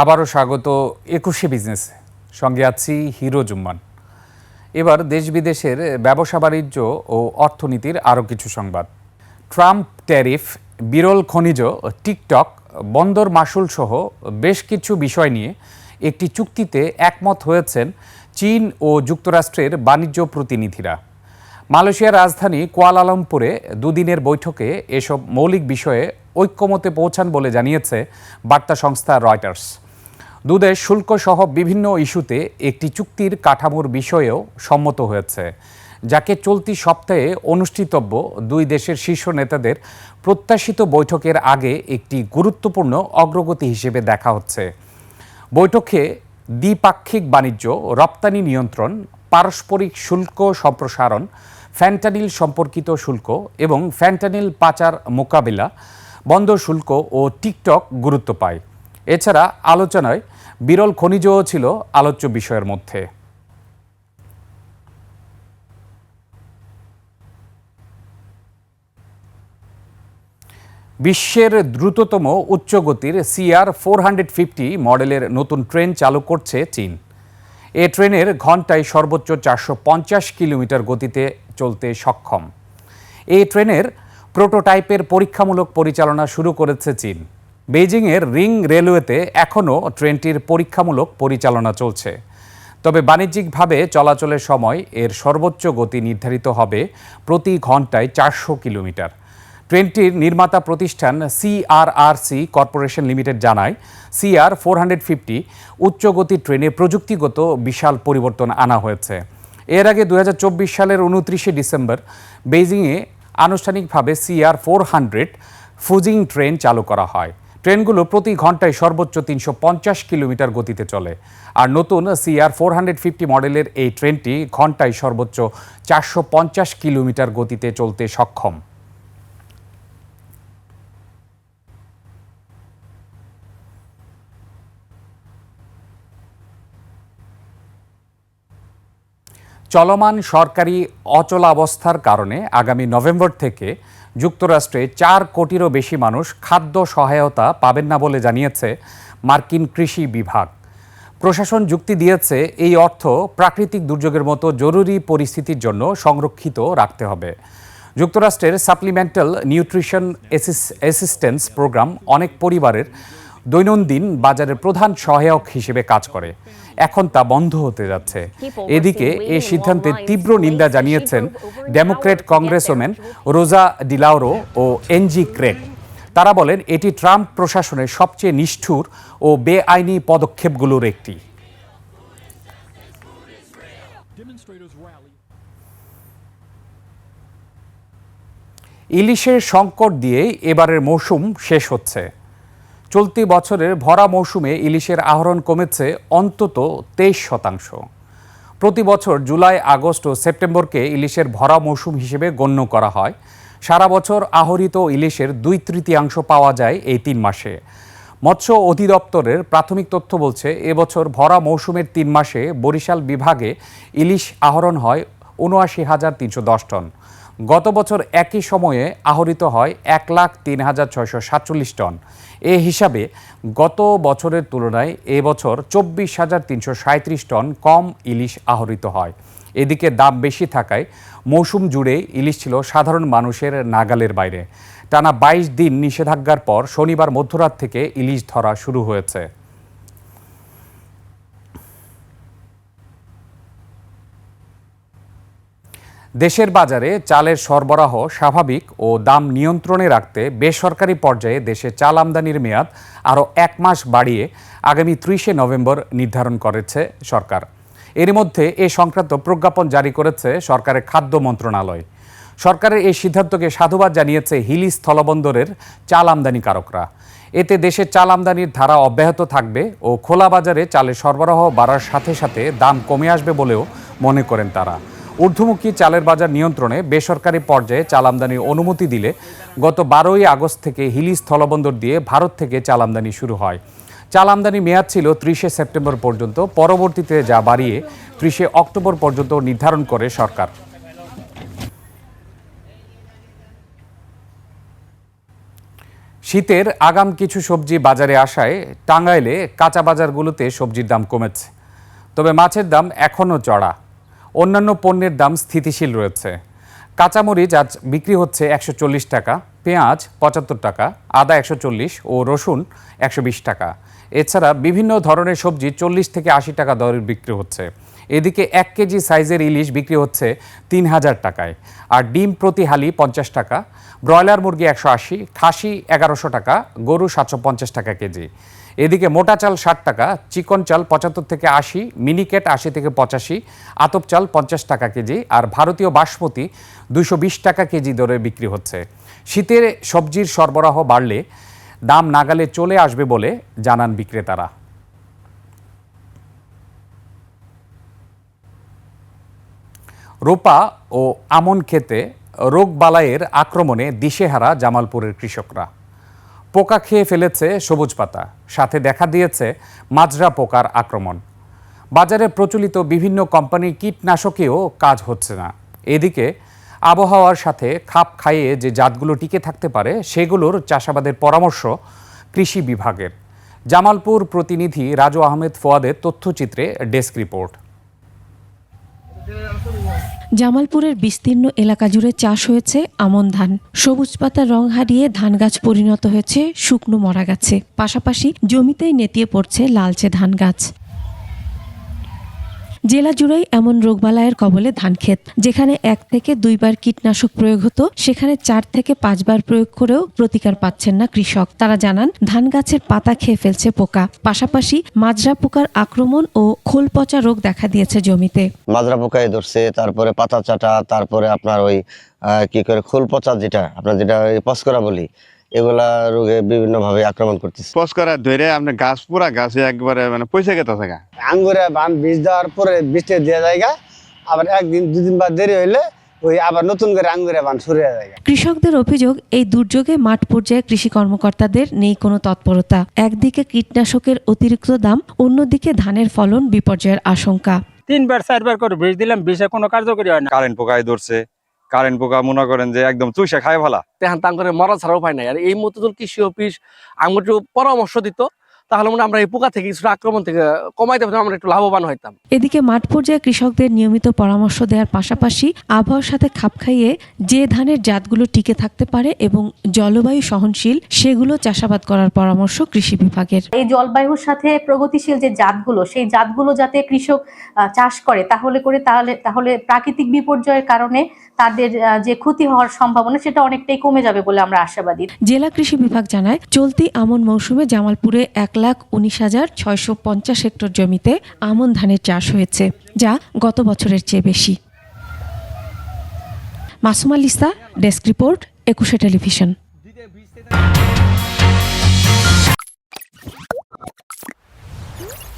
আবারও স্বাগত একুশে বিজনেস সঙ্গে আছি হিরো জুম্মান। এবার দেশ বিদেশের ব্যবসা বাণিজ্য ও অর্থনীতির আরও কিছু সংবাদ। ট্রাম্প ট্যারিফ, বিরল খনিজ, টিকটক, বন্দর মাসুল সহ বেশ কিছু বিষয় নিয়ে একটি চুক্তিতে একমত হয়েছেন চীন ও যুক্তরাষ্ট্রের বাণিজ্য প্রতিনিধিরা। মালয়েশিয়ার রাজধানী কুয়ালালামপুরে দুদিনের বৈঠকে এসব মৌলিক বিষয়ে ঐক্যমতে পৌঁছান বলে জানিয়েছে বার্তা সংস্থা রয়টার্স। দুদেশ শুল্ক সহ বিভিন্ন ইস্যুতে একটি চুক্তির কাঠামোর বিষয়েও সম্মত হয়েছে, যাকে চলতি সপ্তাহে অনুষ্ঠিতব্য দুই দেশের শীর্ষ নেতাদের প্রত্যাশিত বৈঠকের আগে একটি গুরুত্বপূর্ণ অগ্রগতি হিসেবে দেখা হচ্ছে। বৈঠকে দ্বিপাক্ষিক বাণিজ্য, রপ্তানি নিয়ন্ত্রণ, পারস্পরিক শুল্ক সম্প্রসারণ, ফ্যান্টানিল সম্পর্কিত শুল্ক এবং ফ্যান্টানিল পাচার মোকাবিলা, বন্দর শুল্ক ও টিকটক গুরুত্ব পায়। এছাড়া আলোচনায় বিরল খনিজও ছিল আলোচ্য বিষয়ের মধ্যে। বিশ্বের দ্রুততম উচ্চগতির সিআর ফোর হান্ড্রেড ফিফটি মডেলের নতুন ট্রেন চালু করছে চীন। এ ট্রেনের ঘন্টায় সর্বোচ্চ চারশো পঞ্চাশ কিলোমিটার গতিতে চলতে সক্ষম। এই ট্রেনের প্রোটোটাইপের পরীক্ষামূলক পরিচালনা শুরু করেছে চীন। বেইজিংয়ের রিং রেলওয়েতে এখনও ট্রেনটির পরীক্ষামূলক পরিচালনা চলছে। তবে বাণিজ্যিকভাবে চলাচলের সময় এর সর্বোচ্চ গতি নির্ধারিত হবে প্রতি ঘন্টায় চারশো কিলোমিটার। ট্রেনটির নির্মাতা প্রতিষ্ঠান সিআরআরসি কর্পোরেশন লিমিটেড জানায়, সিআর ফোর হান্ড্রেড ফিফটি উচ্চগতির ট্রেনে প্রযুক্তিগত বিশাল পরিবর্তন আনা হয়েছে। এর আগে দু হাজার চব্বিশ সালের উনত্রিশে ডিসেম্বর বেইজিংয়ে আনুষ্ঠানিকভাবে CR four hundred Fuxing train চালু করা হয়। ট্রেনগুলো প্রতি ঘন্টায় সর্বোচ্চ তিনশো পঞ্চাশ কিলোমিটার গতিতে চলে। আর নতুন সিআর ফোর হান্ড্রেড ফিফটি মডেলের এই ট্রেনটি ঘন্টায় সর্বোচ্চ চারশো পঞ্চাশ কিলোমিটার গতিতে চলতে সক্ষম। চলমান সরকারি অচলাবস্থার কারণে আগামী নভেম্বর থেকে যুক্তরাষ্ট্রে চার কোটিরও বেশি মানুষ খাদ্য সহায়তা পাবেন না বলে জানিয়েছে মার্কিন কৃষি বিভাগ। প্রশাসন যুক্তি দিয়েছে এই অর্থ প্রাকৃতিক দুর্যোগের মতো জরুরি পরিস্থিতির জন্য সংরক্ষিত রাখতে হবে। যুক্তরাষ্ট্রের সাপ্লিমেন্টাল নিউট্রিশন অ্যাসিস্ট্যান্স প্রোগ্রাম অনেক পরিবারের দৈনন্দিন বাজারের প্রধান সহায়ক হিসেবে কাজ করে। এখন তা বন্ধ হতে যাচ্ছে। এদিকে এই সিদ্ধান্তের তীব্র নিন্দা জানিয়েছেন ডেমোক্রেট কংগ্রেসম্যান রোজা ডিলাউরো ও এনজি ক্রেগ। তারা বলেন, এটি ট্রাম্প প্রশাসনের সবচেয়ে নিষ্ঠুর ও বেআইনি পদক্ষেপগুলোর একটি। ইলিশের সংকট দিয়ে এবারের মৌসুম শেষ হচ্ছে। চলতি বছরের ভরা মৌসুমে ইলিশের আহরণ কমেছে অন্তত তেইশ শতাংশ। প্রতি বছর জুলাই, আগস্ট ও সেপ্টেম্বরকে ইলিশের ভরা মৌসুম হিসেবে গণ্য করা হয়। সারা বছর আহরিত ইলিশের দুই তৃতীয়াংশ পাওয়া যায় এই তিন মাসে। মৎস্য অধিদপ্তরের প্রাথমিক তথ্য বলছে, এবছর ভরা মৌসুমের তিন মাসে বরিশাল বিভাগে ইলিশ আহরণ হয় উনআশি হাজার তিনশো দশ টন। গত বছর একই সময়ে আহরিত হয় এক লাখ তিন হাজার ছয়শো সাতচল্লিশ টন। এ হিসাবে গত বছরের তুলনায় এবছর চব্বিশ হাজার তিনশো সাঁত্রিশ টন কম ইলিশ আহরিত হয়। এদিকে দাম বেশি থাকায় মৌসুম জুড়ে ইলিশ ছিল সাধারণ মানুষের নাগালের বাইরে। টানা বাইশ দিন নিষেধাজ্ঞার পর শনিবার মধ্যরাত থেকে ইলিশ ধরা শুরু হয়েছে। দেশের বাজারে চালের সরবরাহ স্বাভাবিক ও দাম নিয়ন্ত্রণে রাখতে বেসরকারি পর্যায়ে দেশে চাল আমদানির মেয়াদ আরও এক মাস বাড়িয়ে আগামী ত্রিশে নভেম্বর নির্ধারণ করেছে সরকার। এর মধ্যে এ সংক্রান্ত প্রজ্ঞাপন জারি করেছে সরকারের খাদ্য মন্ত্রণালয়। সরকারের এই সিদ্ধান্তকে সাধুবাদ জানিয়েছে হিলি স্থলবন্দরের চাল আমদানিকারকরা। এতে দেশের চাল আমদানির ধারা অব্যাহত থাকবে ও খোলা বাজারে চালের সরবরাহ বাড়ার সাথে সাথে দাম কমে আসবে বলেও মনে করেন তারা। ঊর্ধ্বমুখী চালের বাজার নিয়ন্ত্রণে বেসরকারি পর্যায়ে চাল আমদানির অনুমতি দিলে গত বারোই আগস্ট থেকে হিলি স্থলবন্দর দিয়ে ভারত থেকে চাল আমদানি শুরু হয়। চাল আমদানি মেয়াদ ছিল ত্রিশে সেপ্টেম্বর পর্যন্ত, পরবর্তীতে যা বাড়িয়ে ত্রিশে অক্টোবর পর্যন্ত নির্ধারণ করে সরকার। শীতের আগাম কিছু সবজি বাজারে আসায় টাঙ্গাইলে কাঁচা বাজারগুলোতে সবজির দাম কমেছে। তবে মাছের দাম এখনও চড়া। অন্যান্য পণ্যের দাম স্থিতিশীল রয়েছে। কাঁচামরিচ আজ বিক্রি হচ্ছে একশো চল্লিশ টাকা, পেঁয়াজ পঁচাত্তর টাকা, আদা একশো চল্লিশ ও রসুন একশো বিশ টাকা। এছাড়া বিভিন্ন ধরনের সবজি চল্লিশ থেকে আশি টাকা দরে বিক্রি হচ্ছে। এদিকে এক কেজি সাইজের ইলিশ বিক্রি হচ্ছে তিন হাজার টাকায়। আর ডিম প্রতি হালি পঞ্চাশ টাকা, ব্রয়লার মুরগি একশো আশি, খাসি এগারোশো টাকা, গরু সাতশো পঞ্চাশ টাকা কেজি। এদিকে মোটা চাল ষাট টাকা, চিকন চাল পঁচাত্তর থেকে আশি মিনিকেট আশি থেকে পঁচাশি, আতপ চাল পঞ্চাশ টাকা কেজি, আর ভারতীয় বাসমতি দুশো বিশ টাকা কেজি দরে বিক্রি হচ্ছে। শীতের সবজির সরবরাহ বাড়লে দাম নাগালে চলে আসবে বলে জানান বিক্রেতারা। রোপা ও আমন খেতে রোগবালাইয়ের আক্রমণে দিশেহারা জামালপুরের কৃষকরা। পোকা খেয়ে ফেলেছে সবুজ পাতা, সাথে দেখা দিয়েছে মাজরা পোকার আক্রমণ। বাজারে প্রচলিত বিভিন্ন কোম্পানির কীটনাশকেও কাজ হচ্ছে না। এদিকে আবহাওয়ার সাথে খাপ খাইয়ে যে জাতগুলো টিকে থাকতে পারে, সেগুলোর চাষাবাদের পরামর্শ কৃষি বিভাগের। জামালপুর প্রতিনিধি রাজু আহমেদ ফোয়াদের তথ্যচিত্রে ডেস্ক রিপোর্ট। জামালপুরের বিস্তীর্ণ এলাকা জুড়ে চাষ হয়েছে আমন ধান। সবুজ পাতার রং হারিয়ে ধান গাছ পরিণত হয়েছে শুকনো মরা গাছে পাশাপাশি জমিতেই নেতিয়ে পড়ছে লালচে ধান গাছ জেলা জুড়েই এমন রোগবালাইয়ের কবলে ধান ক্ষেত, যেখানে এক থেকে দুইবার কীটনাশক প্রয়োগ হতো, সেখানে চার থেকে পাঁচবার প্রয়োগ করেও প্রতিকার পাচ্ছেন না কৃষক। তারা জানান, ধান গাছের পাতা খেয়ে ফেলছে পোকা। পাশাপাশি মাজরা পোকার আক্রমণ ও খোল পচা রোগ দেখা দিয়েছে জমিতে। মাজরা পোকায় ধরছে, তারপরে পাতা চাটা, তারপরে আপনার ওই কি করে খোল পচা যেটা, আপনার যেটা পস্করা বলি এগুলা রোগে বিভিন্ন ভাবে আক্রমণ করতেছে। পস করা ধরে আপনি গাছ পুরা গাছে একবারে মানে পয়সা গেতে থাকা আঙ্গুরে বান বীজ দেওয়ার পরে বীজটা দেওয়া জায়গা আবার একদিন দুদিন বাদ দেরি হইলে ওই আবার নতুন করে আঙ্গুরে বান সরিয়ে জায়গা কৃষকদের অভিযোগ এই দুর্যোগে মাঠ পর্যায়ে কৃষি কর্মকর্তাদের নেই কোনো তৎপরতা। একদিকে কীটনাশকের অতিরিক্ত দাম অন্যদিকে ধানের ফলন বিপর্যয়ের আশঙ্কা। তিনবার চারবার করে বিষ দিলাম বিষে কোনো কার্যকরী হয় না। কারেন্ট পোকায় ধরছে কারেন্ট পোকা মনে করেন যে একদম চুইসা খায় ভালা। তেহান তাঙ্গরে মরা ছাড়া উপায় নাই। আর এই যদি কৃষি অফিস আমাকে পরামর্শ দিত তাহলে মনে আমরা এই পোকা থেকে কিছুটা আক্রমণ থেকে কমাইতে পারতাম আমরা একটু লাভবান হইতাম। এদিকে মাঠ পর্যায়ে কৃষকদের নিয়মিত পরামর্শ দেওয়ার পাশাপাশি আবহাওয়ার সাথে খাপ খাইয়ে যে ধানের জাতগুলো টিকে থাকতে পারে এবং জলবায়ু সহনশীল সেগুলো চাষাবাদ করার পরামর্শ কৃষি বিভাগের। এই জলবায়ুর সাথে প্রগতিশীল যে জাতগুলো সেই জাতগুলো যাতে কৃষক আহ, চাষ করে তাহলে করে তাহলে তাহলে প্রাকৃতিক বিপর্যয়ের কারণে তাদের যে ক্ষতি হওয়ার সম্ভাবনা সেটা অনেকটাই কমে যাবে বলে আমরা আশাবাদী। জেলা কৃষি বিভাগ জানায় চলতি আমন মৌসুমে জামালপুরে এক লাখ উনিশ হাজার ছয়শো পঞ্চাশ হেক্টর জমিতে আমন ধানের চাষ হয়েছে, যা গত বছরের চেয়ে বেশি। Masuma Lisa desk report, Ekushey television.